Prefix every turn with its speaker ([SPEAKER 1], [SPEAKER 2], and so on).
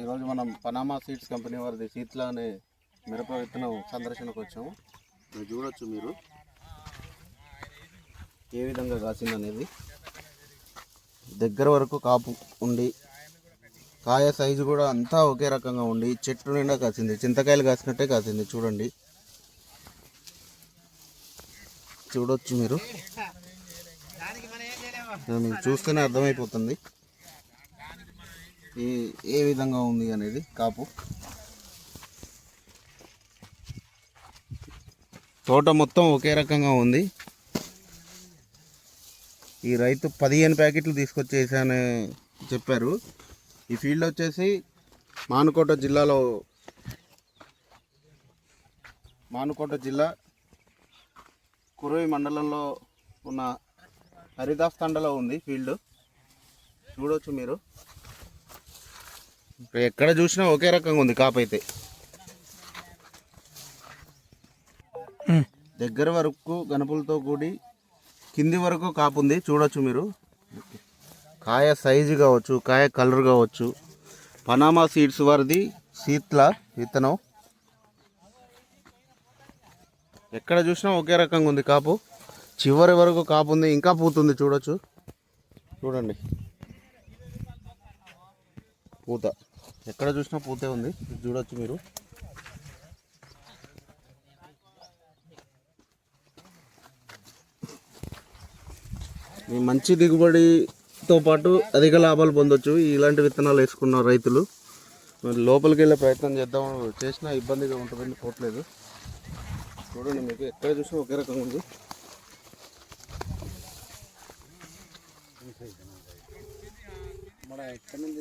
[SPEAKER 1] ఈరోజు మనం Panama seeds company వారిది సీట్ల అనే మిరప విత్తనం సందర్శనకు వచ్చాము. మీరు చూడొచ్చు మీరు. ఏ విధంగా కాసింది అనేది? దగ్గర వరకు కాపు ఉండి కాయ సైజు కూడా అంతా ఒకే రకంగా ఉండి చెట్టు నిండా కాసింది. చింతకాయలు కాసినట్టే కాసింది. చూడండి. చూడొచ్చు మీరు. చూస్తేనే అర్థమైపోతుంది. ఏ ఏ విధంగా ఉంది అనేది కాపు. తోట మొత్తం ఒకే రకంగా ఉంది. ఈ రైతు పదిహేను ప్యాకెట్లు తీసుకొచ్చేసానని చెప్పారు. ఈ ఫీల్డ్ వచ్చేసి మానుకోట జిల్లాలో మానుకోట జిల్లా కురవి మండలంలో ఉన్న హరిదాస్ తండలో ఉంది ఫీల్డ్. చూడొచ్చు మీరు. ఎక్కడ చూసినా ఒకే రకంగా ఉంది కాపు అయితే. దగ్గర వరకు గనుపులతో కూడి కింది వరకు కాపు ఉంది చూడొచ్చు మీరు. కాయ సైజు కావచ్చు కాయ కలర్ కావచ్చు. పనామా సీడ్స్ వారిది సీట్ల విత్తనం. ఎక్కడ చూసినా ఒకే రకంగా ఉంది కాపు. చివరి వరకు కాపు ఉంది ఇంకా పూతుంది చూడొచ్చు. చూడండి. పూత. ఎక్కడ చూసినా పూతే ఉంది. చూడొచ్చు మీరు. మంచి దిగుబడితో పాటు అధిక లాభాలు పొందొచ్చు. ఇలాంటి విత్తనాలు వేసుకున్న రైతులు. మరి లోపలికి వెళ్ళే ప్రయత్నం చేద్దాం. చేసినా ఇబ్బందిగా ఉంటుందని పోవట్లేదు చూడండి మీకు ఎక్కడ చూసినా ఒకే రకంగా ఉంది.
[SPEAKER 2] మన ఎక్కడి నుంచి